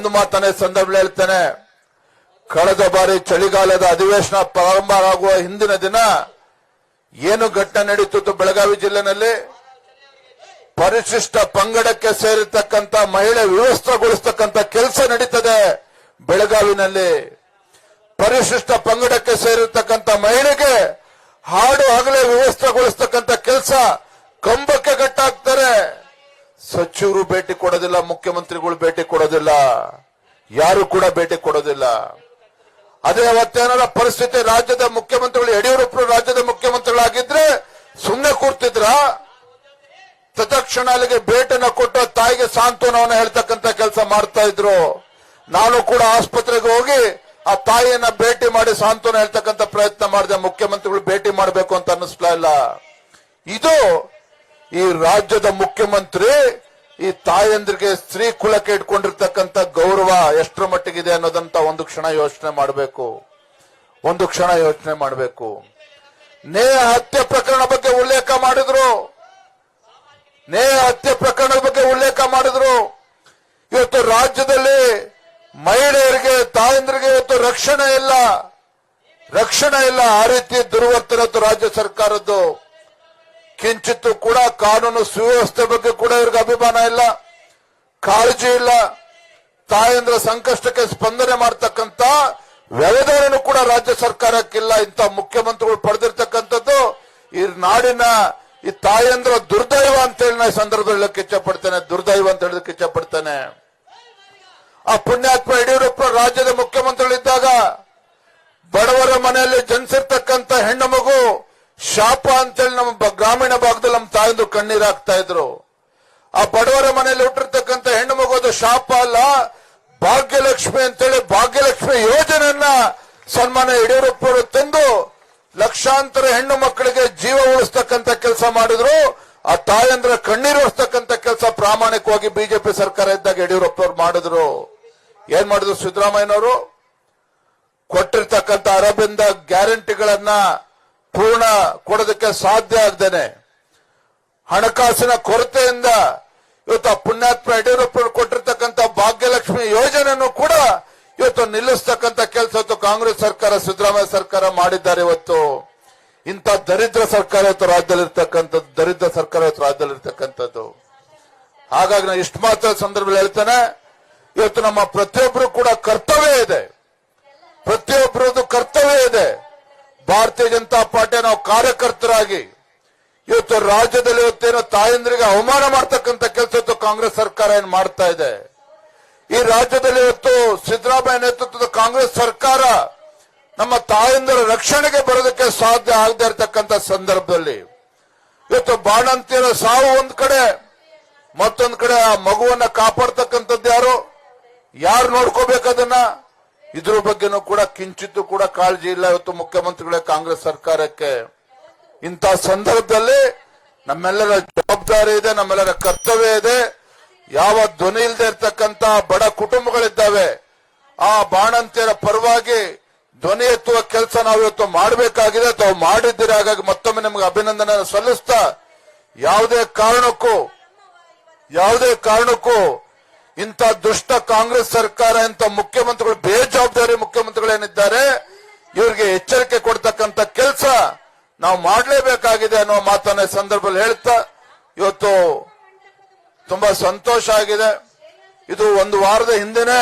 ಒಂದು ಮಾತನೇ ಸಂದರ್ಭದಲ್ಲಿ ಹೇಳ್ತೇನೆ. ಕಳೆದ ಬಾರಿ ಚಳಿಗಾಲದ ಅಧಿವೇಶನ ಪ್ರಾರಂಭ ಆಗುವ ಹಿಂದಿನ ದಿನ ಏನು ಘಟನೆ ನಡೀತಿತ್ತು ಬೆಳಗಾವಿ ಜಿಲ್ಲೆನಲ್ಲಿ? ಪರಿಶಿಷ್ಟ ಪಂಗಡಕ್ಕೆ ಸೇರಿರ್ತಕ್ಕಂಥ ಮಹಿಳೆ ವ್ಯವಸ್ಥೆಗೊಳಿಸ್ತಕ್ಕಂಥ ಕೆಲಸ ನಡೀತದೆ ಬೆಳಗಾವಿನಲ್ಲಿ. ಪರಿಶಿಷ್ಟ ಪಂಗಡಕ್ಕೆ ಸೇರಿರ್ತಕ್ಕಂಥ ಮಹಿಳೆಗೆ ಹಾಡು ಹಗಲೇ ವ್ಯವಸ್ಥೆಗೊಳಿಸ್ತಕ್ಕಂಥ ಕೆಲಸ ಕಂಬಕ್ಕೆ ಗಟ್ಟಾಗ್ತಾರೆ ಸಚಿವರು ಭೇಟಿ ಕೊಡೋದಿಲ್ಲ, ಮುಖ್ಯಮಂತ್ರಿಗಳು ಭೇಟಿ ಕೊಡೋದಿಲ್ಲ, ಯಾರು ಕೂಡ ಭೇಟಿ ಕೊಡೋದಿಲ್ಲ. ಅದೇ ಅವತ್ತೇನಾರ ಪರಿಸ್ಥಿತಿ, ರಾಜ್ಯದ ಮುಖ್ಯಮಂತ್ರಿಗಳು ಯಡಿಯೂರಪ್ಪರು ರಾಜ್ಯದ ಮುಖ್ಯಮಂತ್ರಿಗಳಾಗಿದ್ರೆ ಸುಮ್ಮನೆ ಕೂರ್ತಿದ್ರ ತತ್ಕ್ಷಣ ಅಲ್ಲಿಗೆ ಭೇಟಿನ ಕೊಟ್ಟು ತಾಯಿಗೆ ಸಾಂತ್ವನವನ್ನು ಹೇಳ್ತಕ್ಕಂತ ಕೆಲಸ ಮಾಡ್ತಾ ಇದ್ರು. ನಾನು ಕೂಡ ಆಸ್ಪತ್ರೆಗೆ ಹೋಗಿ ಆ ತಾಯಿಯನ್ನ ಭೇಟಿ ಮಾಡಿ ಸಾಂತ್ವನ ಹೇಳ್ತಕ್ಕಂತ ಪ್ರಯತ್ನ ಮಾಡಿದೆ, ಮುಖ್ಯಮಂತ್ರಿಗಳು ಭೇಟಿ ಮಾಡಬೇಕು ಅಂತ ಅನ್ನಿಸ್ಲಾ ಇಲ್ಲ. ಇದು ಈ ರಾಜ್ಯದ ಮುಖ್ಯಮಂತ್ರಿ ಈ ತಾಯಂದ್ರಿಗೆ ಸ್ತ್ರೀ ಕುಲಕ್ಕೆ ಇಟ್ಕೊಂಡಿರ್ತಕ್ಕಂಥ ಗೌರವ ಎಷ್ಟರ ಮಟ್ಟಿಗಿದೆ ಅನ್ನೋದಂತ ಒಂದು ಕ್ಷಣ ಯೋಚನೆ ಮಾಡಬೇಕು. ಒಂದು ಕ್ಷಣ ಯೋಚನೆ ಮಾಡಬೇಕು. ನೇ ಹತ್ಯೆ ಪ್ರಕರಣ ಬಗ್ಗೆ ಉಲ್ಲೇಖ ಮಾಡಿದ್ರು. ನೇಹ ಹತ್ಯೆ ಪ್ರಕರಣದ ಬಗ್ಗೆ ಉಲ್ಲೇಖ ಮಾಡಿದ್ರು. ಇವತ್ತು ರಾಜ್ಯದಲ್ಲಿ ಮಹಿಳೆಯರಿಗೆ, ತಾಯಂದ್ರಿಗೆ ಇವತ್ತು ರಕ್ಷಣೆ ಇಲ್ಲ. ರಕ್ಷಣೆ ಇಲ್ಲ. ಆ ರೀತಿ ದುರ್ವರ್ತನೆ ರಾಜ್ಯ ಸರ್ಕಾರದ್ದು. ಕಿಂಚಿತ್ತು ಕೂಡ ಕಾನೂನು ಸುವ್ಯವಸ್ಥೆ ಬಗ್ಗೆ ಕೂಡ ಇವ್ರಿಗೆ ಅಭಿಮಾನ ಇಲ್ಲ. ಕಾಳಜಿ ಇಲ್ಲ. ತಾಯಂದ್ರ ಸಂಕಷ್ಟಕ್ಕೆ ಸ್ಪಂದನೆ ಮಾಡತಕ್ಕಂತ ವ್ಯವಧಾನ ಕೂಡ ರಾಜ್ಯ ಸರ್ಕಾರಕ್ಕಿಲ್ಲ. ಇಂಥ ಮುಖ್ಯಮಂತ್ರಿಗಳು ಪಡೆದಿರ್ತಕ್ಕಂಥದ್ದು ಈ ನಾಡಿನ ಈ ತಾಯಂದ್ರ ದುರ್ದೈವ ಅಂತ ಹೇಳಿ ನಾ ಸಂದರ್ಭದಲ್ಲಿ ಹೇಳಕ್ಕೆ ಇಚ್ಛಪಡ್ತೇನೆ. ದುರ್ದೈವ ಅಂತ ಹೇಳೋದಕ್ಕೆ ಇಚ್ಛಪಡ್ತೇನೆ. ಆ ಪುಣ್ಯಾತ್ಮ ಯಡಿಯೂರಪ್ಪ ರಾಜ್ಯದ ಮುಖ್ಯಮಂತ್ರಿಗಳಿದ್ದಾಗ ಬಡವರ ಮನೆಯಲ್ಲಿ ಜನಿಸಿರ್ತಕ್ಕಂಥ ಹೆಣ್ಣು ಶಾಪ ಅಂತೇಳಿ ನಮ್ಮ ಗ್ರಾಮೀಣ ಭಾಗದಲ್ಲಿ ನಮ್ಮ ತಾಯಂದು ಕಣ್ಣೀರ್ ಹಾಕ್ತಾ ಇದ್ರು. ಆ ಬಡವರ ಮನೆಯಲ್ಲಿ ಹುಟ್ಟಿರ್ತಕ್ಕಂಥ ಹೆಣ್ಣು ಮಗುವುದು ಶಾಪ ಅಲ್ಲ. ಭಾಗ್ಯಲಕ್ಷ್ಮಿ ಅಂತೇಳಿ ಭಾಗ್ಯಲಕ್ಷ್ಮಿ ಯೋಜನೆಯನ್ನ ಸನ್ಮಾನ ಯಡಿಯೂರಪ್ಪ ಅವರು ತಂದು ಲಕ್ಷಾಂತರ ಹೆಣ್ಣು ಮಕ್ಕಳಿಗೆ ಜೀವ ಉಳಿಸ್ತಕ್ಕಂಥ ಕೆಲಸ ಮಾಡಿದ್ರು. ಆ ತಾಯಂದ್ರ ಕಣ್ಣೀರು ಉಳಿಸ್ತಕ್ಕಂಥ ಕೆಲಸ ಪ್ರಾಮಾಣಿಕವಾಗಿ ಬಿಜೆಪಿ ಸರ್ಕಾರ ಇದ್ದಾಗ ಯಡಿಯೂರಪ್ಪ ಅವ್ರು ಮಾಡಿದ್ರು. ಏನ್ ಮಾಡಿದ್ರು ಸಿದ್ದರಾಮಯ್ಯನವರು? ಕೊಟ್ಟಿರ್ತಕ್ಕಂಥ ಅರಬಿಂದ ಗ್ಯಾರಂಟಿಗಳನ್ನ ಪೂರ್ಣ ಕೊಡೋದಕ್ಕೆ ಸಾಧ್ಯ ಆಗ್ದೇನೆ. ಹಣಕಾಸಿನ ಕೊರತೆಯಿಂದ ಇವತ್ತು ಪುಣ್ಯಾತ್ಮ ಯಡಿಯೂರಪ್ಪ ಕೊಟ್ಟಿರ್ತಕ್ಕಂಥ ಭಾಗ್ಯಲಕ್ಷ್ಮಿ ಯೋಜನೆಯನ್ನು ಕೂಡ ಇವತ್ತು ನಿಲ್ಲಿಸ್ತಕ್ಕಂಥ ಕೆಲಸ ಇವತ್ತು ಕಾಂಗ್ರೆಸ್ ಸರ್ಕಾರ, ಸಿದ್ದರಾಮಯ್ಯ ಸರ್ಕಾರ ಮಾಡಿದ್ದಾರೆ ಇವತ್ತು. ಇಂಥ ದರಿದ್ರ ಸರ್ಕಾರ ಇವತ್ತು ರಾಜ್ಯದಲ್ಲಿರ್ತಕ್ಕಂಥದ್ದು, ದರಿದ್ರ ಸರ್ಕಾರ ಇವತ್ತು ರಾಜ್ಯದಲ್ಲಿರ್ತಕ್ಕಂಥದ್ದು. ಹಾಗಾಗಿ ನಾನು ಇಷ್ಟು ಮಾತ್ರ ಸಂದರ್ಭದಲ್ಲಿ ಹೇಳ್ತೇನೆ, ಇವತ್ತು ನಮ್ಮ ಪ್ರತಿಯೊಬ್ಬರು ಕೂಡ ಕರ್ತವ್ಯ ಇದೆ. ಪ್ರತಿಯೊಬ್ಬರದ್ದು ಕರ್ತವ್ಯ ಇದೆ. ಭಾರತೀಯ ಜನತಾ ಪಾರ್ಟಿಯ ನಾವು ಕಾರ್ಯಕರ್ತರಾಗಿ ಇವತ್ತು ರಾಜ್ಯದಲ್ಲಿ ಇವತ್ತೇನೋ ತಾಯಂದ್ರಿಗೆ ಅವಮಾನ ಮಾಡ್ತಕ್ಕಂಥ ಕೆಲಸ ಇವತ್ತು ಕಾಂಗ್ರೆಸ್ ಸರ್ಕಾರ ಏನ್ ಮಾಡ್ತಾ ಇದೆ? ಈ ರಾಜ್ಯದಲ್ಲಿ ಇವತ್ತು ಸಿದ್ದರಾಮಯ್ಯ ನೇತೃತ್ವದ ಕಾಂಗ್ರೆಸ್ ಸರ್ಕಾರ ನಮ್ಮ ತಾಯಂದಿರ ರಕ್ಷಣೆಗೆ ಬರೋದಕ್ಕೆ ಸಾಧ್ಯ ಆಗದೆ ಇರತಕ್ಕಂಥ ಸಂದರ್ಭದಲ್ಲಿ ಇವತ್ತು ಬಾಣಂತಿಯರ ಸಾವು ಒಂದ್ ಕಡೆ, ಮತ್ತೊಂದ್ ಕಡೆ ಆ ಮಗುವನ್ನ ಕಾಪಾಡ್ತಕ್ಕಂಥದ್ದು ಯಾರು? ಯಾರು ನೋಡ್ಕೋಬೇಕದನ್ನ ಇದ್ರ ಬಗ್ಗೆನೂ ಕೂಡ ಕಿಂಚಿತ್ತು ಕೂಡ ಕಾಳಜಿ ಇಲ್ಲ ಇವತ್ತು ಮುಖ್ಯಮಂತ್ರಿಗಳೇ ಕಾಂಗ್ರೆಸ್ ಸರ್ಕಾರಕ್ಕೆ. ಇಂಥ ಸಂದರ್ಭದಲ್ಲಿ ನಮ್ಮೆಲ್ಲರ ಜವಾಬ್ದಾರಿ ಇದೆ, ನಮ್ಮೆಲ್ಲರ ಕರ್ತವ್ಯ ಇದೆ. ಯಾವ ಧ್ವನಿ ಇಲ್ಲದೆ ಇರ್ತಕ್ಕಂತ ಬಡ ಕುಟುಂಬಗಳಿದ್ದಾವೆ, ಆ ಬಾಣಂತಿಯರ ಪರವಾಗಿ ಧ್ವನಿ ಎತ್ತುವ ಕೆಲಸ ನಾವು ಇವತ್ತು ಮಾಡಬೇಕಾಗಿದೆ. ತಾವು ಮಾಡಿದ್ದೀರಿ, ಹಾಗಾಗಿ ಮತ್ತೊಮ್ಮೆ ನಿಮಗೆ ಅಭಿನಂದನೆ ಸಲ್ಲಿಸ್ತಾ, ಯಾವುದೇ ಕಾರಣಕ್ಕೂ ಯಾವುದೇ ಕಾರಣಕ್ಕೂ ಇಂಥ ದುಷ್ಟ ಕಾಂಗ್ರೆಸ್ ಸರ್ಕಾರ, ಇಂಥ ಮುಖ್ಯಮಂತ್ರಿಗಳು, ಬೇಜವಾಬ್ದಾರಿ ಮುಖ್ಯಮಂತ್ರಿಗಳೇನಿದ್ದಾರೆ ಇವರಿಗೆ ಎಚ್ಚರಿಕೆ ಕೊಡ್ತಕ್ಕಂಥ ಕೆಲಸ ನಾವು ಮಾಡಲೇಬೇಕಾಗಿದೆ ಅನ್ನೋ ಮಾತನ್ನ ಸಂದರ್ಭದಲ್ಲಿ ಹೇಳ್ತಾ, ಇವತ್ತು ತುಂಬಾ ಸಂತೋಷ ಆಗಿದೆ. ಇದು ಒಂದು ವಾರದ ಹಿಂದೆನೆ